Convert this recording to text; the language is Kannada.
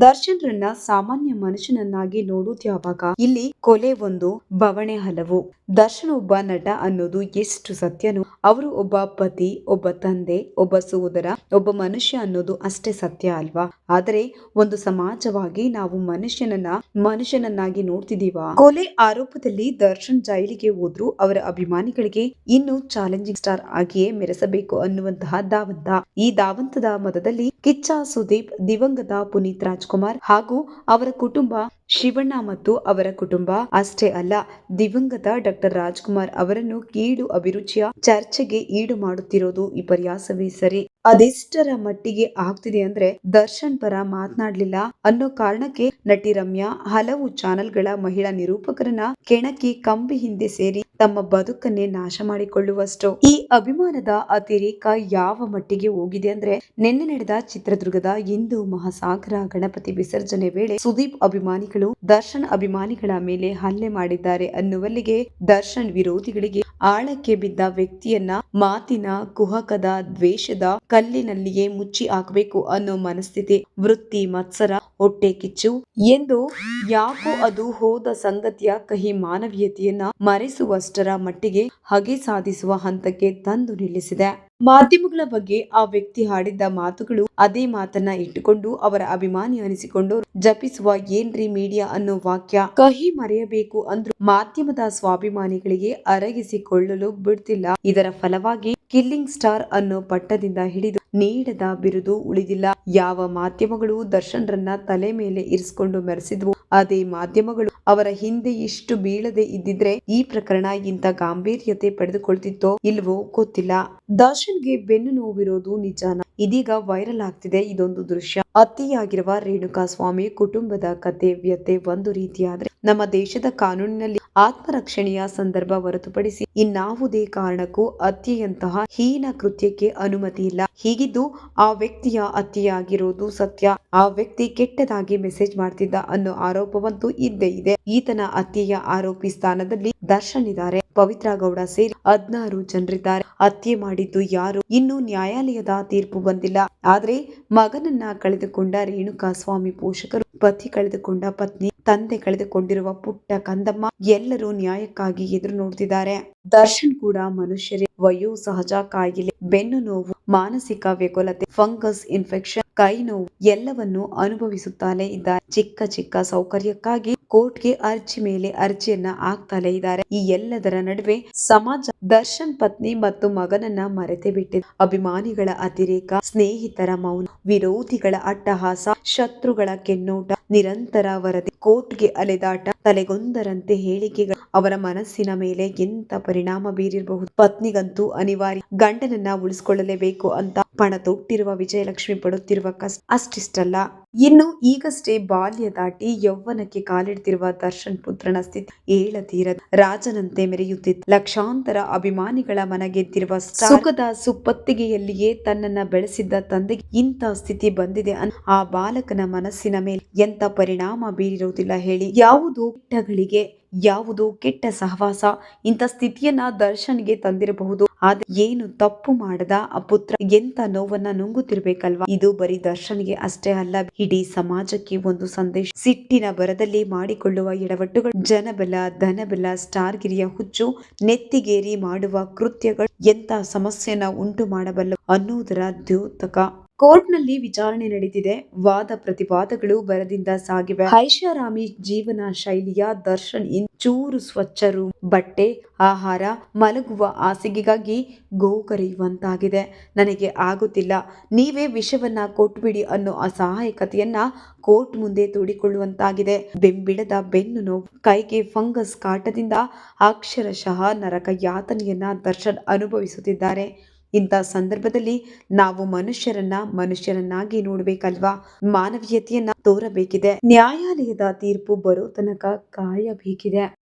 ದರ್ಶನ್ರನ್ನ ಸಾಮಾನ್ಯ ಮನುಷ್ಯನನ್ನಾಗಿ ಯಾವಾಗ ಇಲ್ಲಿ ಕೊಲೆ ಒಂದು ಬವಣೆ ಹಲವು. ದರ್ಶನ್ ಒಬ್ಬ ನಟ ಅನ್ನೋದು ಎಷ್ಟು ಸತ್ಯನೋ, ಅವರು ಒಬ್ಬ ಪತಿ, ಒಬ್ಬ ತಂದೆ, ಒಬ್ಬ ಸೋದರ, ಒಬ್ಬ ಮನುಷ್ಯ ಅನ್ನೋದು ಅಷ್ಟೇ ಸತ್ಯ ಅಲ್ವಾ? ಆದರೆ ಒಂದು ಸಮಾಜವಾಗಿ ನಾವು ಮನುಷ್ಯನನ್ನ, ಮನುಷ್ಯನನ್ನಾಗಿ ನೋಡ್ತಿದೀವ? ಕೊಲೆ ಆರೋಪದಲ್ಲಿ ದರ್ಶನ್ ಜೈಲಿಗೆ ಹೋದ್ರು, ಅವರ ಅಭಿಮಾನಿಗಳಿಗೆ ಇನ್ನು ಚಾಲೆಂಜಿಂಗ್ ಸ್ಟಾರ್ ಆಗಿಯೇ ಮೆರೆಸಬೇಕು ಅನ್ನುವಂತಹ ದಾವಂತ ಈ ದಾವಂತದ ಮತದಲ್ಲಿ ಕಿಚ್ಚ ಸುದೀಪ್, ದಿವಂಗತ ಪುನೀತ್ ರಾಜ್ಕುಮಾರ್ ಹಾಗೂ ಅವರ ಕುಟುಂಬ ಶಿವಣ್ಣ ಮತ್ತು ಅವರ ಕುಟುಂಬ ಅಷ್ಟೇ ಅಲ್ಲ, ದಿವಂಗತ ಡಾಕ್ಟರ್ ರಾಜ್ಕುಮಾರ್ ಅವರನ್ನು ಕೀಳು ಅಭಿರುಚಿಯ ಚರ್ಚೆಗೆ ಈಡು ಮಾಡುತ್ತಿರೋದು ವಿಪರ್ಯಾಸವೇ ಸರಿ. ಅದೆಷ್ಟರ ಮಟ್ಟಿಗೆ ಆಗ್ತಿದೆ ಅಂದ್ರೆ ದರ್ಶನ್ ಪರ ಮಾತನಾಡ್ಲಿಲ್ಲ ಅನ್ನೋ ಕಾರಣಕ್ಕೆ ನಟಿ ರಮ್ಯಾ ಹಲವು ಚಾನೆಲ್ಗಳ ಮಹಿಳಾ ನಿರೂಪಕರನ್ನ ಕೆಣಕಿ ಕಂಬಿ ಹಿಂದೆ ಸೇರಿ ತಮ್ಮ ಬದುಕನ್ನೇ ನಾಶ ಮಾಡಿಕೊಳ್ಳುವಷ್ಟು. ಈ ಅಭಿಮಾನದ ಅತಿರೇಕ ಯಾವ ಮಟ್ಟಿಗೆ ಹೋಗಿದೆ ಅಂದ್ರೆ ನಿನ್ನೆ ನಡೆದ ಚಿತ್ರದುರ್ಗದ ಹಿಂದೂ ಮಹಾಸಾಗರ ಗಣಪತಿ ವಿಸರ್ಜನೆ ವೇಳೆ ಸುದೀಪ್ ಅಭಿಮಾನಿಗಳು ದರ್ಶನ್ ಅಭಿಮಾನಿಗಳ ಮೇಲೆ ಹಲ್ಲೆ ಮಾಡಿದ್ದಾರೆ ಅನ್ನುವಲ್ಲಿಗೆ ದರ್ಶನ್ ವಿರೋಧಿಗಳಿಗೆ ಆಳಕ್ಕೆ ಬಿದ್ದ ವ್ಯಕ್ತಿಯನ್ನ ಮಾತಿನ ಕುಹಕದ ದ್ವೇಷದ ಕಲ್ಲಿನಲ್ಲಿಯೇ ಮುಚ್ಚಿ ಹಾಕಬೇಕು ಅನ್ನೋ ಮನಸ್ಥಿತಿ, ವೃತ್ತಿ, ಮತ್ಸರ, ಹೊಟ್ಟೆ ಕಿಚ್ಚು ಎಂದು ಯಾಕೋ ಅದು ಹೋದ ಸಂಗತಿಯ ಕಹಿ ಮಾನವೀಯತೆಯನ್ನ ಮರೆಸುವಷ್ಟರ ಮಟ್ಟಿಗೆ ಹಗೆ ಸಾಧಿಸುವ ಹಂತಕ್ಕೆ ತಂದು ನಿಲ್ಲಿಸಿದೆ. ಮಾಧ್ಯಮಗಳ ಬಗ್ಗೆ ಆ ವ್ಯಕ್ತಿ ಹಾಡಿದ್ದ ಮಾತುಗಳು ಅದೇ ಮಾತನ್ನ ಇಟ್ಟುಕೊಂಡು ಅವರ ಅಭಿಮಾನಿ ಅನಿಸಿಕೊಂಡು ಜಪಿಸುವ ಏನ್ರಿ ಮೀಡಿಯಾ ಅನ್ನೋ ವಾಕ್ಯ ಕಹಿ ಮರೆಯಬೇಕು ಅಂದ್ರು ಮಾಧ್ಯಮದ ಸ್ವಾಭಿಮಾನಿಗಳಿಗೆ ಅರಗಿಸಿಕೊಳ್ಳಲು ಬಿಡ್ತಿಲ್ಲ. ಇದರ ಫಲವಾಗಿ ಕಿಲ್ಲಿಂಗ್ ಸ್ಟಾರ್ ಅನ್ನೋ ಪಟ್ಟದಿಂದ ಹಿಡಿದು ನೀಡದ ಬಿರುದು ಉಳಿದಿಲ್ಲ. ಯಾವ ಮಾಧ್ಯಮಗಳು ದರ್ಶನ್ರನ್ನ ತಲೆ ಮೇಲೆ ಇರಿಸಿಕೊಂಡು ಮೆರೆಸಿದ್ವು, ಅದೇ ಮಾಧ್ಯಮಗಳು ಅವರ ಹಿಂದೆ ಇಷ್ಟು ಬೀಳದೆ ಇದ್ದಿದ್ರೆ ಈ ಪ್ರಕರಣ ಇಂಥ ಗಾಂಭೀರ್ಯತೆ ಪಡೆದುಕೊಳ್ತಿತ್ತೋ ಇಲ್ವೋ ಗೊತ್ತಿಲ್ಲ. ದರ್ಶನ್ಗೆ ಬೆನ್ನು ನೋವಿರೋದು ನಿಜಾನ. ಇದೀಗ ವೈರಲ್ ಆಗ್ತಿದೆ ಇದೊಂದು ದೃಶ್ಯ. ಅತಿಯಾಗಿರುವ ರೇಣುಕಾ ಸ್ವಾಮಿ ಕುಟುಂಬದ ಕತೆ ವ್ಯತೆ ಒಂದು ರೀತಿಯಾದ್ರೆ ನಮ್ಮ ದೇಶದ ಕಾನೂನಿನಲ್ಲಿ ಆತ್ಮರಕ್ಷಣೆಯ ಸಂದರ್ಭ ಹೊರತುಪಡಿಸಿ ಇನ್ನಾವುದೇ ಕಾರಣಕ್ಕೂ ಅತ್ಯೆಯಂತಹ ಹೀನ ಕೃತ್ಯಕ್ಕೆ ಅನುಮತಿ ಇಲ್ಲ. ಹೀಗಿದ್ದು ಆ ವ್ಯಕ್ತಿಯ ಹತ್ಯೆಯಾಗಿರೋದು ಸತ್ಯ. ಆ ವ್ಯಕ್ತಿ ಕೆಟ್ಟದಾಗಿ ಮೆಸೇಜ್ ಮಾಡ್ತಿದ್ದ ಅನ್ನೋ ಆರೋಪವಂತೂ ಇದ್ದೇ ಇದೆ. ಈತನ ಹತ್ಯೆಯ ಆರೋಪಿ ಸ್ಥಾನದಲ್ಲಿ ದರ್ಶನ್ ಇದ್ದಾರೆ ಪವಿತ್ರ ಗೌಡ ಸೇರಿ ಹದಿನಾರು ಜನರಿದ್ದಾರೆ. ಹತ್ಯೆ ಮಾಡಿದ್ದು ಯಾರು? ಇನ್ನು ನ್ಯಾಯಾಲಯದ ತೀರ್ಪು ಬಂದಿಲ್ಲ. ಆದ್ರೆ ಮಗನನ್ನ ಕಳೆದುಕೊಂಡ ರೇಣುಕಾ ಸ್ವಾಮಿ ಪೋಷಕರು, ಪತಿ ಕಳೆದುಕೊಂಡ ಪತ್ನಿ, ತಂದೆ ಕಳೆದುಕೊಂಡಿರುವ ಪುಟ್ಟ ಕಂದಮ್ಮ ಎಲ್ಲರೂ ನ್ಯಾಯಕ್ಕಾಗಿ ಎದುರು ನೋಡ್ತಿದ್ದಾರೆ. ದರ್ಶನ್ ಕೂಡ ಮನುಷ್ಯರೇ. ವಯೋ ಸಹಜ, ಕಾಯಿಲೆ, ಬೆನ್ನು ನೋವು, ಮಾನಸಿಕ ವ್ಯಕುಲತೆ, ಫಂಗಸ್ ಇನ್ಫೆಕ್ಷನ್, ಕೈ ನೋವು ಎಲ್ಲವನ್ನು ಅನುಭವಿಸುತ್ತಾನೆ ಇದ್ದಾರೆ ಚಿಕ್ಕ ಚಿಕ್ಕ ಸೌಕರ್ಯಕ್ಕಾಗಿ ಕೋರ್ಟ್ಗೆ ಅರ್ಜಿ ಮೇಲೆ ಅರ್ಜಿಯನ್ನ ಹಾಕ್ತಲೇ ಇದ್ದಾರೆ. ಈ ಎಲ್ಲದರ ನಡುವೆ ಸಮಾಜ, ದರ್ಶನ್ ಪತ್ನಿ ಮತ್ತು ಮಗನನ್ನ ಮರೆತೆ ಬಿಟ್ಟಿದೆ. ಅಭಿಮಾನಿಗಳ ಅತಿರೇಕ, ಸ್ನೇಹಿತರ ಮೌನ, ವಿರೋಧಿಗಳ ಅಟ್ಟಹಾಸ, ಶತ್ರುಗಳ ಕೆನ್ನೋಟ, ನಿರಂತರ ವರದಿ, ಕೋರ್ಟ್ಗೆ ಅಲೆದಾಟ, ತಲೆಗೊಂದರಂತೆ ಹೇಳಿಕೆಗಳು. ಅವರ ಮನಸ್ಸಿನ ಮೇಲೆ ಎಂತ ಪರಿಣಾಮ ಬೀರಿರಬಹುದು? ಪತ್ನಿಗಂತೂ ಅನಿವಾರ್ಯ. ಗಂಡನನ್ನ ಉಳಿಸಿಕೊಳ್ಳಲೇಬೇಕು ಅಂತ ಪಣ ತೊಟ್ಟಿರುವ ವಿಜಯಲಕ್ಷ್ಮಿ ಪಡುತ್ತಿರುವ ಕಷ್ಟ. ಅಷ್ಟಿಷ್ಟಲ್ಲ. ಇನ್ನು ಈಗಷ್ಟೇ ಬಾಲ್ಯ ದಾಟಿ ಯೌವನಕ್ಕೆ ಕಾಲಿಡ್ತಿರುವ ದರ್ಶನ್ ಪುತ್ರನ ಸ್ಥಿತಿ ಏಳತೀರ ರಾಜನಂತೆ ಮೆರೆಯುತ್ತಿದ್ದ. ಲಕ್ಷಾಂತರ ಅಭಿಮಾನಿಗಳ ಮನಗೆದ್ದಿರುವ ಸುಖದ ಸುಪ್ಪತ್ತಿಗೆಯಲ್ಲಿಯೇ ತನ್ನನ್ನ ಬೆಳೆಸಿದ್ದ ತಂದೆಗೆ ಇಂಥ ಸ್ಥಿತಿ ಬಂದಿದೆ ಆ ಬಾಲಕನ ಮನಸ್ಸಿನ ಮೇಲೆ ಎಂತ ಪರಿಣಾಮ ಬೀರಿರುವುದಿಲ್ಲ ಹೇಳಿ. ಯಾವುದು ಕೆಟ್ಟಗಳಿಗೆ ಯಾವುದು ಕೆಟ್ಟ ಸಹವಾಸ ಇಂಥ ಸ್ಥಿತಿಯನ್ನ ದರ್ಶನ್ಗೆ ತಂದಿರಬಹುದು. ಆದ್ರೆ ಏನು ತಪ್ಪು ಮಾಡದ ಆ ಪುತ್ರ ಎಂತ ನೋವನ್ನ ನುಂಗುತ್ತಿರ್ಬೇಕಲ್ವಾ? ಇದು ಬರೀ ದರ್ಶನ್ಗೆ ಅಷ್ಟೇ ಅಲ್ಲ, ಇಡೀ ಸಮಾಜಕ್ಕೆ ಒಂದು ಸಂದೇಶ. ಸಿಟ್ಟಿನ ಬರದಲ್ಲಿ ಮಾಡಿಕೊಳ್ಳುವ ಎಡವಟ್ಟುಗಳು, ಜನಬಲ, ಧನಬಲ, ಸ್ಟಾರ್ಗಿರಿಯ ಹುಚ್ಚು, ನೆತ್ತಿಗೇರಿ ಮಾಡುವ ಕೃತ್ಯಗಳು, ಎಂತ ಸಮಸ್ಯೆನ ಉಂಟು ಮಾಡಬಲ್ಲ ಅನ್ನುವುದರ ದ್ಯೋತಕ. ಕೋರ್ಟ್ನಲ್ಲಿ ವಿಚಾರಣೆ ನಡೆದಿದೆ ವಾದ ಪ್ರತಿವಾದಗಳು ಬರದಿಂದ ಸಾಗಿವೆ. ಐಷಾರಾಮಿ ಜೀವನ ಶೈಲಿಯ ದರ್ಶನ್ ಚೂರು ಸ್ವಚ್ಛರು, ಬಟ್ಟೆ, ಆಹಾರ, ಮಲಗುವ ಹಾಸಿಗೆಗಾಗಿ ಗೋಕರೆಯುವಂತಾಗಿದೆ ನನಗೆ ಆಗುತ್ತಿಲ್ಲ. ನೀವೇ ವಿಷವನ್ನ ಕೊಟ್ಬಿಡಿ ಅನ್ನೋ ಅಸಹಾಯಕತೆಯನ್ನ ಕೋರ್ಟ್ ಮುಂದೆ ತೋಡಿಕೊಳ್ಳುವಂತಾಗಿದೆ. ಬೆಂಬಿಡದ ಬೆನ್ನು ನೋವು, ಕೈಗೆ ಫಂಗಸ್ ಕಾಟದಿಂದ ಅಕ್ಷರಶಃ ನರಕ ಯಾತನೆಯನ್ನ ದರ್ಶನ್ ಅನುಭವಿಸುತ್ತಿದ್ದಾರೆ. ಇಂಥ ಸಂದರ್ಭದಲ್ಲಿ ನಾವು ಮನುಷ್ಯರನ್ನ ಮನುಷ್ಯರನ್ನಾಗಿ ನೋಡಬೇಕಲ್ವಾ? ಮಾನವೀಯತೆಯನ್ನ ತೋರಬೇಕಿದೆ. ನ್ಯಾಯಾಲಯದ ತೀರ್ಪು ಬರೋ ತನಕ ಕಾಯಬೇಕಿದೆ.